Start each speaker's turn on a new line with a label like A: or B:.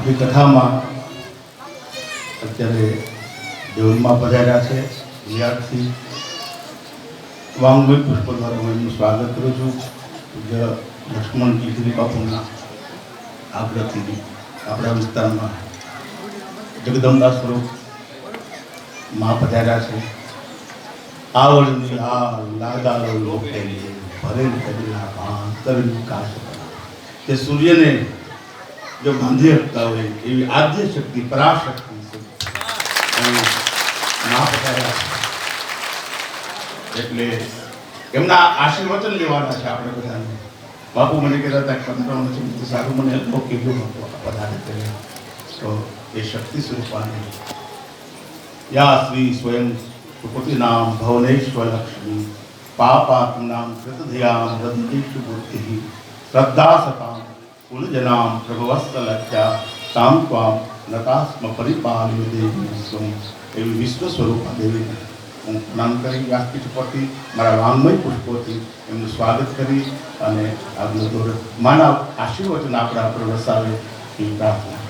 A: આપણી કથામાં અત્યારે દેવનમાં પધાર્યા છે વિદ્યાર્થી વાંગમય પુષ્પ દ્વારા હું એમનું સ્વાગત કરું છું. પૂજ્ય લક્ષ્મણ કીધરી બાપુના આગ્રહથી આપણા વિસ્તારમાં જગદંબા સ્વરૂપમાં પધાર્યા છે. આવડની આ લાદાલો લોકે ભરેલ કરેલા ભાંતરની કાશ તે સૂર્યને જો બાંધી શકતા હોય, એવી આદ્ય શક્તિ, પરાશક્તિ એટલે એમના આશીર્વચન લેવાના છે આપણે બધાને. બાપુ મને કહેતા હતા કંટ્રોલ નથી સારું મને હતો કીધું બાપુ પધારે કર્યા તો એ શક્તિ સ્વરૂપાને યા શ્રી સ્વયં સુપતિ નામ ભવનેશ્વર લક્ષ્મી, પાપાત્મ નામ કૃતધયામ હૃદયેશુ મૂર્તિ, શ્રદ્ધા સતામ કુલજનામ પ્રભવસ્તલજ્જા તામ ત્વામ નતાસ્મ પરિપાલ્ય દેવી વિશ્વમ એવી વિશ્વ સ્વરૂપા દેવીને હું પ્રણામ કરી વ્યાસપીઠ મારા વાંગમય પુષ્પોથી એમનું સ્વાગત કરી અને આગળ દોર માના આશીર્વચન આપણા પર વસાવે એવી પ્રાર્થના